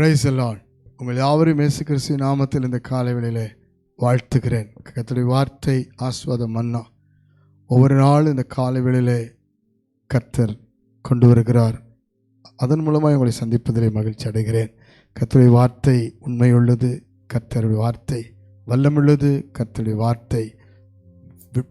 Price எல்லாம் உங்கள் யாவரும் இயேசு கிறிஸ்து நாமத்தில் இந்த காலை வேளையிலே வாழ்த்துகிறேன். கர்த்தருடைய வார்த்தை ஆஸ்வாதம் மன்னா. ஒவ்வொரு நாளும் இந்த காலை வேளையிலே கத்தர் கொண்டு வருகிறார். அதன் மூலமாக உங்களை சந்திப்பதிலே மகிழ்ச்சி அடைகிறேன். கர்த்தருடைய வார்த்தை உண்மையுள்ளது. கத்தருடைய வார்த்தை வல்லமுள்ளது. கத்தருடைய வார்த்தை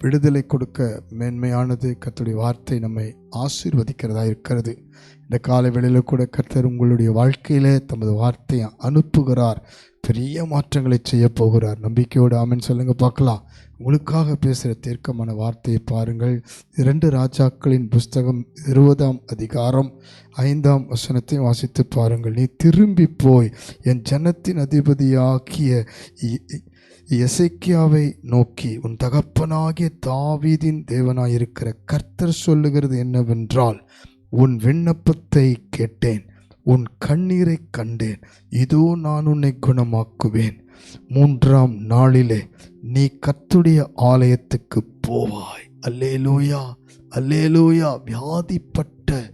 விடுதலை கொடுக்க மேன்மையானது கர்த்தருடைய வார்த்தை நம்மை ஆசீர்வதிக்கிறதா இருக்கிறது. இந்த காலை வேளையில் கூட கர்த்தர் உங்களுடைய வாழ்க்கையிலே தமது வார்த்தையை அனுப்புகிறார். பெரிய மாற்றங்களை செய்ய போகிறார். நம்பிக்கையோடு ஆமென். சொல்லுங்கள் பார்க்கலாம். உங்களுக்காக பேசுகிற தீர்க்கமான வார்த்தையை பாருங்கள். இரண்டு ராஜாக்களின் புஸ்தகம் இருபதாம் அதிகாரம் ஐந்தாம் வசனத்தையும் வாசித்து பாருங்கள். நீ திரும்பி போய் என் ஜனத்தின் அதிபதியாகிய இ- எசைக்கியாவை நோக்கி உன் தகப்பனாகிய தாவீதின் தேவனாயிருக்கிற கர்த்தர் சொல்லுகிறது என்னவென்றால் உன் விண்ணப்பத்தை கேட்டேன் உன் கண்ணீரை கண்டேன். இதோ நான் உன்னை குணமாக்குவேன். மூன்றாம் நாளிலே நீ கர்த்துடைய ஆலயத்துக்கு போவாய். அல்லேலூயா அல்லேலூயா வியாதிப்பட்ட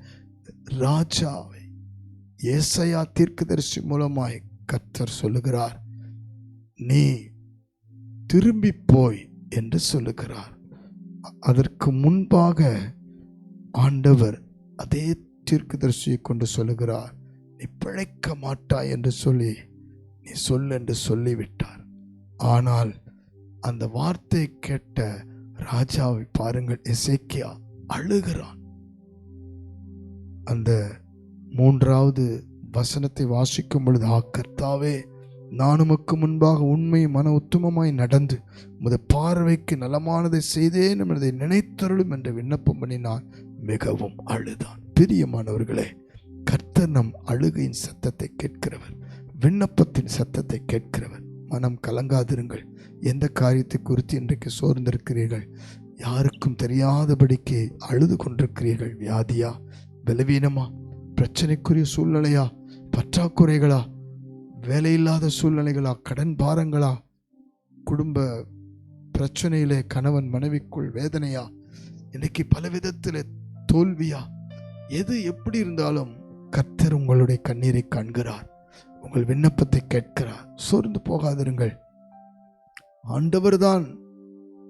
ராஜாவை. ஏசையா தீர்க்கதரிசி மூலமாய் கர்த்தர் சொல்லுகிறார் நீ திரும்பி போய் என்று சொல்லுகிறார். அதற்கு முன்பாக ஆண்டவர் அதே தீர்க்கதரிசியை கொண்டு சொல்லுகிறார் நீ பிழைக்க மாட்டாய் என்று சொல்லி நீ சொல் என்று சொல்லிவிட்டார். ஆனால் அந்த வார்த்தையை கேட்ட ராஜாவை பாருங்கள் எசேக்கியா அழுகிறான். அந்த மூன்றாவது வசனத்தை வாசிக்கும் பொழுது ஆ கர்த்தாவே நான் உமக்கு முன்பாக உண்மை மன உத்தமமாய் நடந்து உமது பார்வைக்கு நலமானதை செய்தேன் என்பதை நினைத்தருளும் என்ற விண்ணப்பம் பண்ணினான். மிகவும் அழுதான். பிரியமானவர்களே கர்த்தர் நம் அழுகையின் சத்தத்தை கேட்கிறவர். விண்ணப்பத்தின் சத்தத்தை கேட்கிறவர். மனம் கலங்காதிருங்கள். எந்த காரியத்தை குறித்து இன்றைக்கு சோர்ந்திருக்கிறீர்கள்? யாருக்கும் தெரியாதபடிக்கு அழுது கொண்டிருக்கிறீர்கள். வியாதியா? பலவீனமா? பிரச்சனைக்குரிய சூழ்நிலையா? பற்றாக்குறைகளா? வேலையில்லாத சூழ்நிலைகளா கடன் பாரங்களா? குடும்ப பிரச்சனையிலே கணவன் மனைவிக்குள் வேதனையா? இன்னைக்கு பல விதத்தில் தோல்வியா? எது எப்படி இருந்தாலும் கர்த்தர் உங்களுடைய கண்ணீரை காண்கிறார். உங்கள் விண்ணப்பத்தை கேட்கிறார். சோர்ந்து போகாதிருங்கள். ஆண்டவர் தான்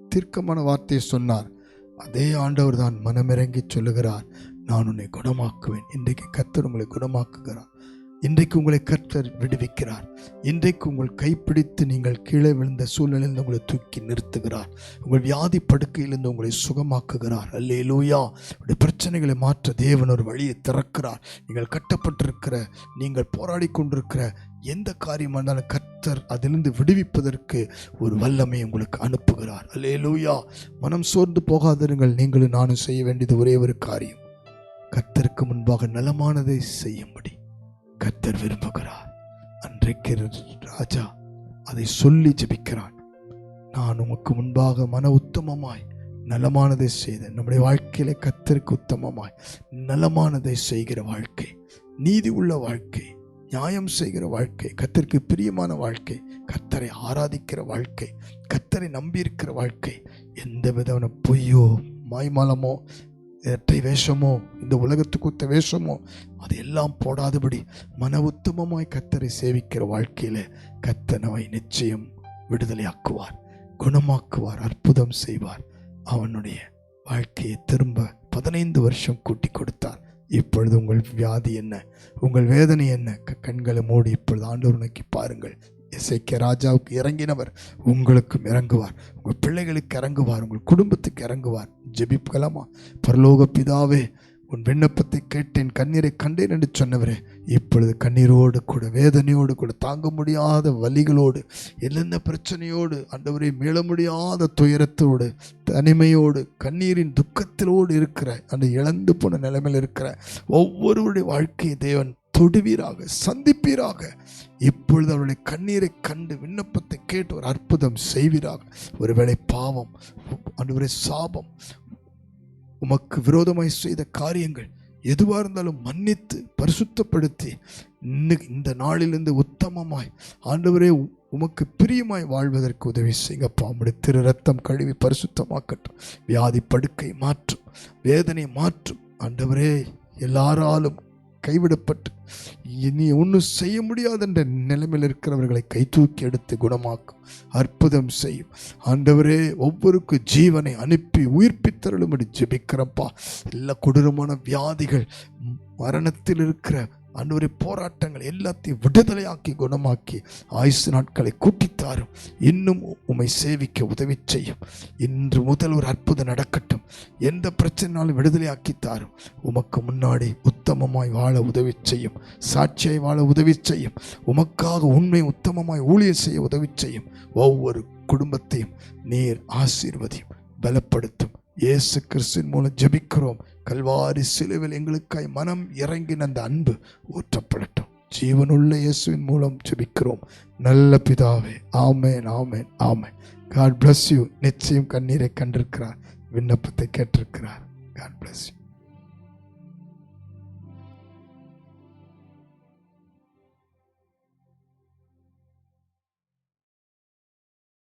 தீர்க்கமான வார்த்தையை சொன்னார். அதே ஆண்டவர் தான் மனமிறங்கி சொல்லுகிறார். நான் உன்னை குணமாக்குவேன். இன்றைக்கு கர்த்தர் உங்களை குணமாக்குகிறார். இன்றைக்கு உங்களை கர்த்தர் விடுவிக்கிறார். இன்றைக்கு உங்கள் கைப்பிடித்து நீங்கள் கீழே விழுந்த சூழ்நிலையிலிருந்து உங்களை தூக்கி நிறுத்துகிறார். உங்கள் வியாதி படுக்கையிலிருந்து உங்களை சுகமாக்குகிறார். அல்லேலூயா. உடைய பிரச்சனைகளை மாற்ற தேவன் ஒரு வழியை திறக்கிறார். நீங்கள் கட்டப்பட்டிருக்கிற நீங்கள் போராடி கொண்டிருக்கிற எந்த காரியமாக இருந்தாலும் கர்த்தர் அதிலிருந்து விடுவிப்பதற்கு ஒரு வல்லமை உங்களுக்கு அனுப்புகிறார். அல்லேலூயா. மனம் சோர்ந்து போகாதிருங்கள். நீங்களும் நானும் செய்ய வேண்டியது ஒரே ஒரு காரியம். கர்த்தருக்கு முன்பாக நலமானதை செய்யும்படி. கர்த்தர் விரும்புகிறார். அன்றைக்கு ராஜா அதை சொல்லி ஜபிக்கிறான் நான் உமக்கு முன்பாக மன உத்தமமாய் நலமானதை செய்த நம்முடைய வாழ்க்கையில கத்தருக்கு உத்தமமாய் நலமானதை செய்கிற வாழ்க்கை நீதி உள்ள வாழ்க்கை நியாயம் செய்கிற வாழ்க்கை கத்திற்கு பிரியமான வாழ்க்கை கத்தரை ஆராதிக்கிற வாழ்க்கை கத்தரை நம்பியிருக்கிற வாழ்க்கை எந்த விதமான பொய்யோ மாய்மாலமோ இரட்டை வேஷமோ? இந்த உலகத்துக்கு ஒத்த வேஷமோ? அதையெல்லாம் போடாதபடி மன உத்தமமாய் கத்தரை சேவிக்கிற வாழ்க்கையில் கத்தனவை நிச்சயம் விடுதலையாக்குவார் குணமாக்குவார் அற்புதம் செய்வார். அவனுடைய வாழ்க்கையை திரும்ப பதினைந்து வருஷம் கூட்டி கொடுத்தார். இப்பொழுது உங்கள் வியாதி என்ன? உங்கள் வேதனை என்ன? க- கண்களை மூடி இப்பொழுது ஆண்டவர் நோக்கி பாருங்கள். இசைக்க ராஜாவுக்கு இறங்கினவர் உங்களுக்கும் இறங்குவார். உங்கள் பிள்ளைகளுக்கு இறங்குவார். உங்கள் குடும்பத்துக்கு இறங்குவார். ஜெபிக்கலாமா? பரலோக பிதாவே உன் விண்ணப்பத்தை கேட்டேன் கண்ணீரை கண்டேன் என்று சொன்னவரே இப்பொழுது கண்ணீரோடு கூட வேதனையோடு கூட தாங்க முடியாத வலிகளோடு என்னென்ன பிரச்சனையோடு அண்டவரை மீள முடியாத துயரத்தோடு தனிமையோடு கண்ணீரின் துக்கத்திலோடு இருக்கிற அந்த இழந்து போன நிலைமையில் இருக்கிற ஒவ்வொருவருடைய வாழ்க்கையை தேவன் தொடுவீராக சந்திப்பீராக. இப்பொழுது அவருடைய கண்ணீரை கண்டு விண்ணப்பத்தை கேட்டு ஒரு அற்புதம் செய்வீராக. ஒருவேளை பாவம் அன்றுவரை சாபம் உமக்கு விரோதமாய் செய்த காரியங்கள் எதுவாக இருந்தாலும் மன்னித்து பரிசுத்தப்படுத்தி இன்னைக்கு இந்த நாளிலிருந்து உத்தமமாய் ஆண்டவரே உ- உமக்கு பிரியமாய் வாழ்வதற்கு உதவி செய்யப்பா உம்முடைய திரு ரத்தம் கழுவி பரிசுத்தமாக்கட்டும். வியாதி படுக்கை மாற்றும் வேதனை மாற்றும். ஆண்டவரே எல்லாராலும் கைவிடப்பட்டு இனி ஒன்றும் செய்ய முடியாது என்ற நிலைமையில் இருக்கிறவர்களை கை தூக்கி எடுத்து குணமாக்கும் அற்புதம் செய்யும். ஆண்டவரே ஒவ்வொருக்கும் ஜீவனை அனுப்பி உயிர்ப்பித்தருளும்படி ஜெபிக்கிறப்பா எல்லா கொடூரமான வியாதிகள் மரணத்தில் இருக்கிற அன்றுவரை போராட்டங்கள் எல்லாத்தையும் விடுதலையாக்கி குணமாக்கி ஆயுசு நாட்களை கூட்டித்தாரும். இன்னும் உம்மை சேவிக்க உதவி செய்யும். இன்று முதல் ஒரு அற்புதம் நடக்கட்டும். எந்த பிரச்சனைனாலும் விடுதலையாக்கி தாரும். உமக்கு முன்னாடி உத்தமமாய் வாழ உதவி செய்யும். சாட்சியை வாழ உதவி செய்யும். உமக்காக உண்மை உத்தமமாய் ஊழியர் செய்ய உதவி செய்யும். ஒவ்வொரு குடும்பத்தையும் நீர் ஆசீர்வதியும் பலப்படுத்தும். இயேசு கிறிஸ்துவின் மூலம் ஜெபிக்கிறோம். கல்வாரி சிலுவில் எங்களுக்காய் மனம் இறங்கின அந்த அன்பு ஊற்றப்படட்டும். ஜீவனுள்ள இயேசுவின் மூலம் ஜெபிக்கிறோம். நல்ல பிதாவே ஆமேன் ஆமேன் ஆமேன். காட் பிளஸ் யூ நிச்சயம் கண்ணீரை கண்டிருக்கிறார். விண்ணப்பத்தை கேட்டிருக்கிறார். God bless you